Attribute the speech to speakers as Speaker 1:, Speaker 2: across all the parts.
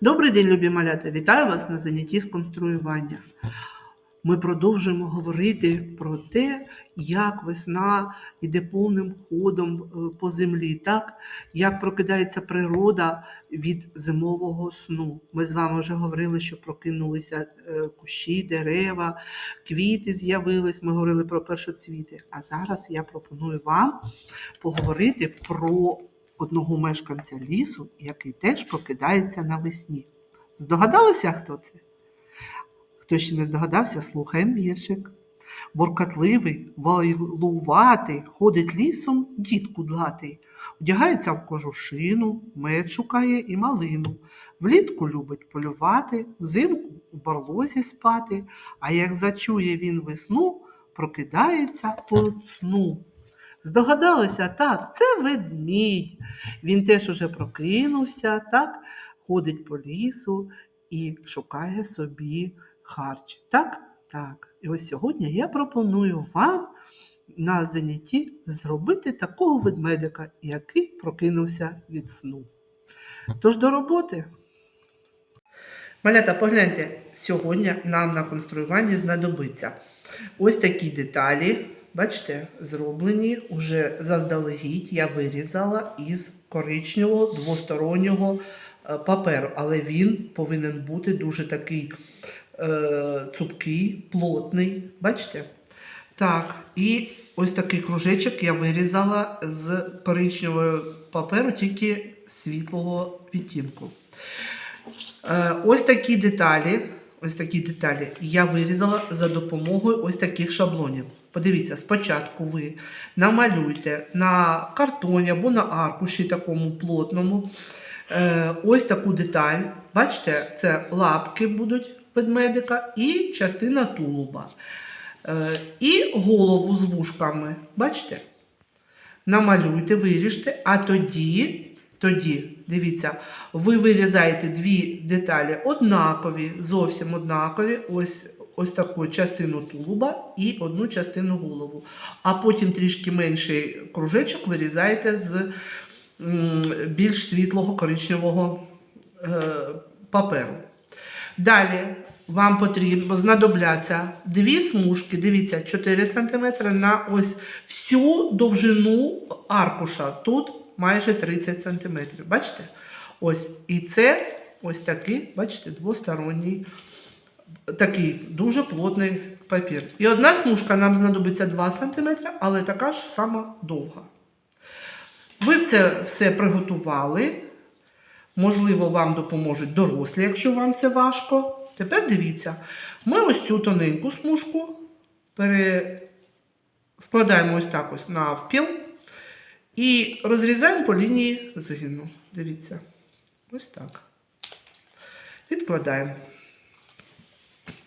Speaker 1: Добрий день, любі малята! Вітаю вас на занятті з конструювання. Ми продовжуємо говорити про те, як весна йде повним ходом е, по землі, так? як прокидається природа від зимового сну. Ми з вами вже говорили, що прокинулися е, кущі, дерева, квіти з'явились, ми говорили про першоцвіти. А зараз я пропоную вам поговорити про одного мешканця лісу, який теж прокидається навесні. Здогадалися, хто це? Хто ще не здогадався, слухаємо віршик. Буркатливий, вайлуватий, ходить лісом дід кудлатий, вдягається в кожушину, мед шукає і малину. Влітку любить полювати, взимку у барлозі спати, а як зачує він весну, прокидається от сну. Здогадалися, так, це ведмідь. Він теж уже прокинувся, так, ходить по лісу і шукає собі харч. Так? Так. І ось сьогодні я пропоную вам на занятті зробити такого ведмедика, який прокинувся від сну. Тож до роботи. Малята, погляньте, сьогодні нам на конструюванні знадобиться ось такі деталі. Бачите, зроблені уже заздалегідь я вирізала із коричневого двостороннього е, паперу, але він повинен бути дуже такий е, цупкий, плотний. Бачите? Так, і ось такий кружечок я вирізала з коричневого паперу, тільки світлого відтінку. Е, ось такі деталі. Ось такі деталі я вирізала за допомогою ось таких шаблонів. Подивіться, спочатку ви намалюйте на картоні або на аркуші такому плотному е, ось таку деталь. Бачите, це лапки будуть ведмедика і частина тулуба. Е, і голову з вушками. Бачите? Намалюйте, виріжте, а тоді. Тоді, дивіться, ви вирізаєте дві деталі однакові, зовсім однакові, ось ось таку частину тулуба і одну частину голову. А потім трішки менший кружечок вирізаєте з більш світлого коричневого е, паперу. Далі вам потрібно знадобляться дві смужки, дивіться, 4 см на ось всю довжину аркуша. Тут майже 30 см. Бачите? Ось. І це ось такий, бачите, двосторонній, такий дуже плотний папір. І одна смужка нам знадобиться 2 см, але така ж сама довга. Ви це все приготували. Можливо, вам допоможуть дорослі, якщо вам це важко. Тепер дивіться, ми ось цю тоненьку смужку пере... складаємо ось так ось навпіл і розрізаємо по лінії згину. Дивіться, ось так. Відкладаємо.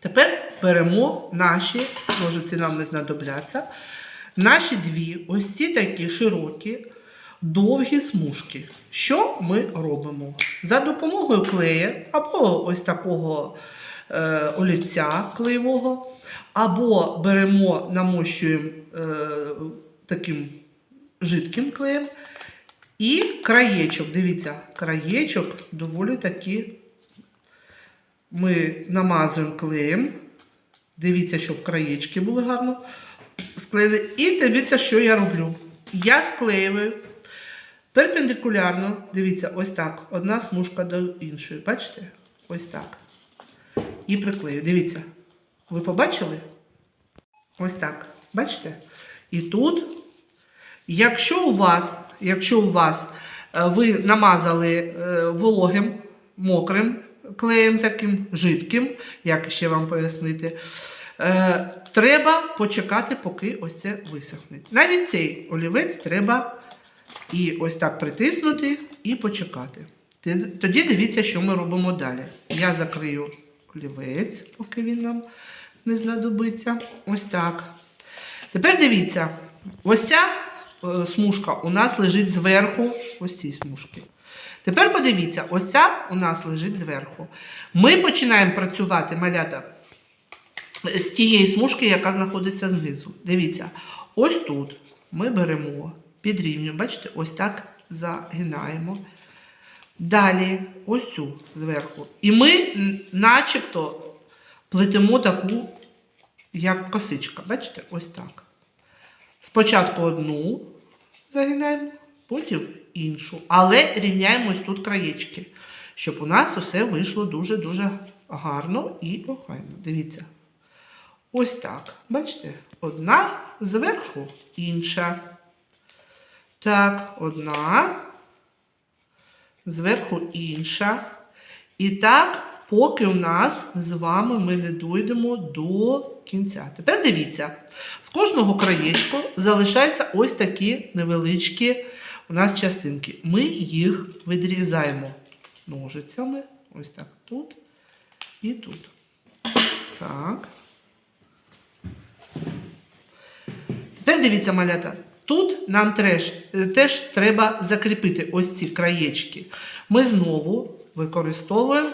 Speaker 1: Тепер беремо наші, ножиці нам не знадобляться, наші дві ось ці такі широкі, довгі смужки. Що ми робимо? За допомогою клея, або ось такого е, олівця клеєвого, або беремо, намощуємо е, таким жидким клеєм. І краєчок, дивіться, краєчок доволі таки ми намазуємо клеєм. Дивіться, щоб краєчки були гарно склеєні. І дивіться, що я роблю. Я склеюю перпендикулярно, дивіться, ось так. Одна смужка до іншої. Бачите? Ось так. І приклею. Дивіться. Ви побачили? Ось так. Бачите? І тут, якщо у вас, якщо у вас е, ви намазали е, вологим, мокрим клеєм таким жидким, як ще вам пояснити, е, треба почекати, поки ось це висохне. Навіть цей олівець треба і ось так притиснути і почекати. Тоді дивіться, що ми робимо далі. Я закрию олівець, поки він нам не знадобиться. Ось так. Тепер дивіться, ось ця смужка у нас лежить зверху, ось ці смужки. Тепер подивіться, ось ця у нас лежить зверху. Ми починаємо працювати, малята, з тієї смужки, яка знаходиться знизу. Дивіться, ось тут ми беремо, підрівнюємо, бачите, ось так загинаємо. Далі ось цю зверху. І ми начебто плетемо таку, як косичка. Бачите? Ось так. Спочатку одну загинаємо, потім іншу. Але рівняємо тут краєчки, щоб у нас усе вийшло дуже-дуже гарно і охайно. Дивіться. Ось так. Бачите? Одна зверху, інша. Так, одна, зверху інша. І так, поки у нас з вами ми не дійдемо до кінця. Тепер дивіться, з кожного краєчку залишаються ось такі невеличкі у нас частинки. Ми їх відрізаємо ножицями. Ось так тут і тут. Так. Тепер дивіться, малята. Тут нам теж, теж треба закріпити ось ці краєчки. Ми знову використовуємо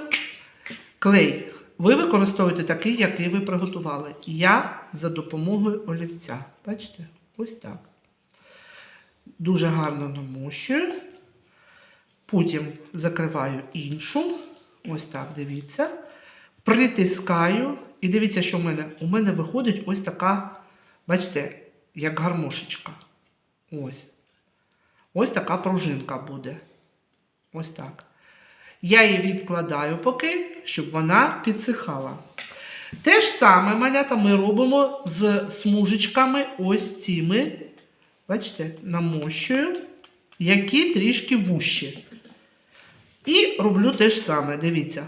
Speaker 1: клей. Ви використовуєте такий, який ви приготували. Я за допомогою олівця. Бачите? Ось так. Дуже гарно намощую. Потім закриваю іншу. Ось так, дивіться. Притискаю. І дивіться, що в мене. У мене виходить ось така, бачите, як гармошечка. Ось. Ось така пружинка буде. Ось так. Я її відкладаю поки, щоб вона підсихала. Те ж саме малята ми робимо з смужечками ось цими. Бачите, намощую, які трішки вущі. І роблю те ж саме, дивіться.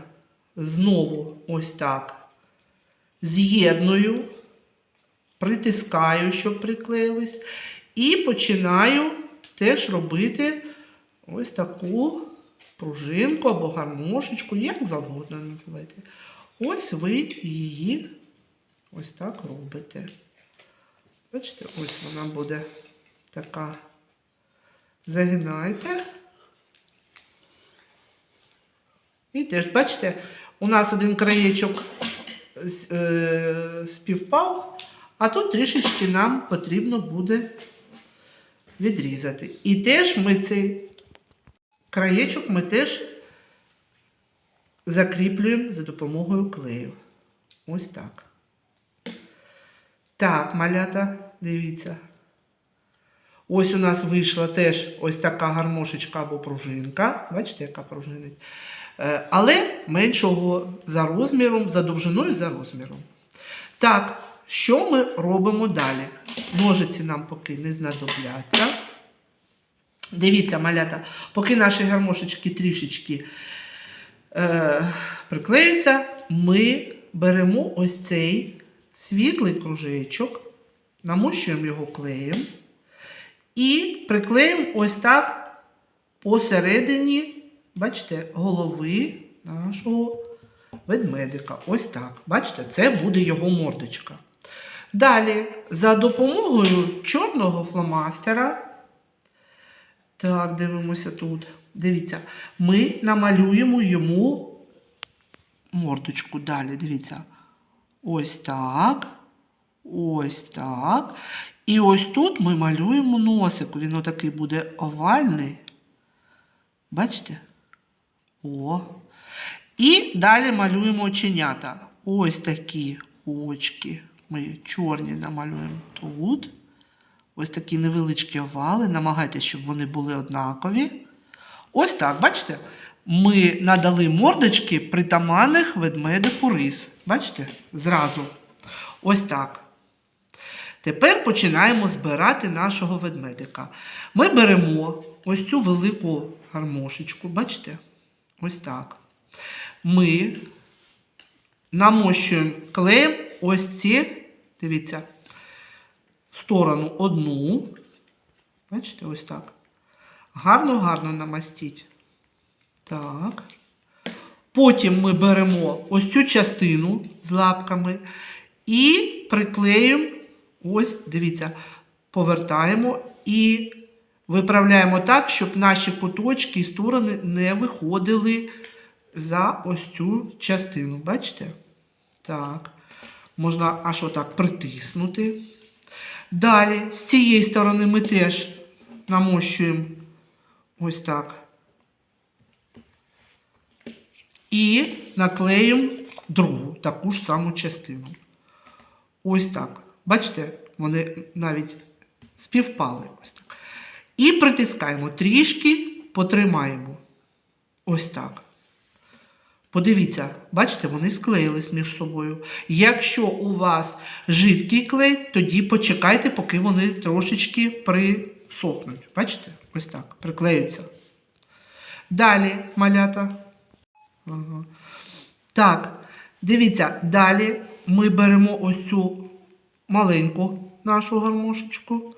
Speaker 1: Знову ось так. З'єдную, притискаю, щоб приклеїлись. І починаю теж робити ось таку пружинку або гармошечку, як завгодно називайте. Ось ви її ось так робите. Бачите, ось вона буде така. Загинайте. І теж, бачите, у нас один краєчок е, співпав, а тут трішечки нам потрібно буде відрізати. І теж ми цей краєчок ми теж закріплюємо за допомогою клею. Ось так. Так, малята, дивіться. Ось у нас вийшла теж ось така гармошечка або пружинка. Бачите, яка пружинить. Е, Але меншого за розміром, за довжиною за розміром. Так, що ми робимо далі? Ножиці нам поки не знадобляться. Дивіться, малята, поки наші гармошечки трішечки е, приклеються, ми беремо ось цей світлий кружечок, намощуємо його клеєм і приклеїмо ось так посередині, бачите, голови нашого ведмедика. Ось так. Бачите, це буде його мордочка. Далі, за допомогою чорного фломастера, так, дивимося тут. Дивіться, ми намалюємо йому мордочку. Далі, дивіться. Ось так. Ось так. І ось тут ми малюємо носик. Він отакий буде овальний. Бачите? О. І далі малюємо оченята. Ось такі очки. Ми чорні намалюємо тут. Ось такі невеличкі овали. Намагайтеся, щоб вони були однакові. Ось так, бачите? Ми надали мордочки притаманних ведмедику рис. Бачите? Зразу. Ось так. Тепер починаємо збирати нашого ведмедика. Ми беремо ось цю велику гармошечку, бачите? Ось так. Ми намощуємо клеєм ось ці, дивіться, сторону одну. Бачите, ось так. Гарно-гарно намастіть. Так. Потім ми беремо ось цю частину з лапками і приклеюємо, ось, дивіться, повертаємо і виправляємо так, щоб наші куточки і сторони не виходили за ось цю частину. Бачите? Так. Можна аж отак притиснути. Далі, з цієї сторони ми теж намощуємо ось так І наклеїмо другу таку ж саму частину. Ось так. Бачите, вони навіть співпали. Ось так. І притискаємо трішки, потримаємо. Ось так. Подивіться, бачите, вони склеїлись між собою. Якщо у вас жидкий клей, тоді почекайте, поки вони трошечки присохнуть. Бачите? Ось так, приклеються. Далі, малята. Ага. Так, дивіться, далі ми беремо ось цю маленьку нашу гармошечку.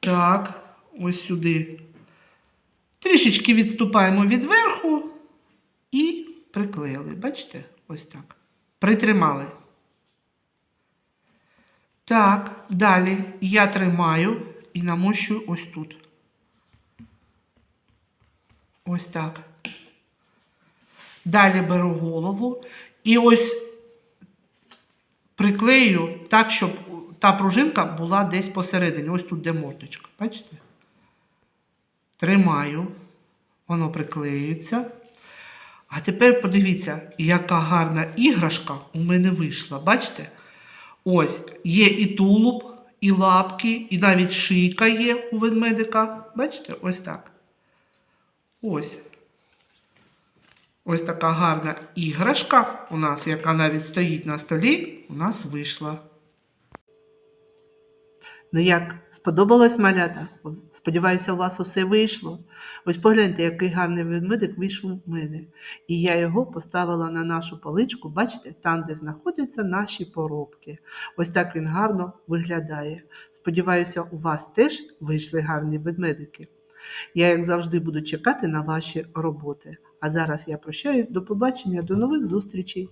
Speaker 1: Так, ось сюди. Трішечки відступаємо від верху і приклеїли. Бачите? Ось так. Притримали. Так, далі я тримаю і намощую ось тут. Ось так. Далі беру голову і ось приклею так, щоб та пружинка була десь посередині. Ось тут де мордочка. Бачите? Тримаю, воно приклеюється. А тепер подивіться, яка гарна іграшка у мене вийшла. Бачите? Ось є і тулуб, і лапки, і навіть шийка є у ведмедика. Бачите? Ось так. Ось. Ось така гарна іграшка у нас, яка навіть стоїть на столі, у нас вийшла. Ну як, сподобалось малята? Сподіваюся, у вас усе вийшло. Ось погляньте, який гарний ведмедик вийшов у мене. І я його поставила на нашу поличку, бачите, там, де знаходяться наші поробки. Ось так він гарно виглядає. Сподіваюся, у вас теж вийшли гарні ведмедики. Я, як завжди, буду чекати на ваші роботи. А зараз я прощаюсь. До побачення, до нових зустрічей!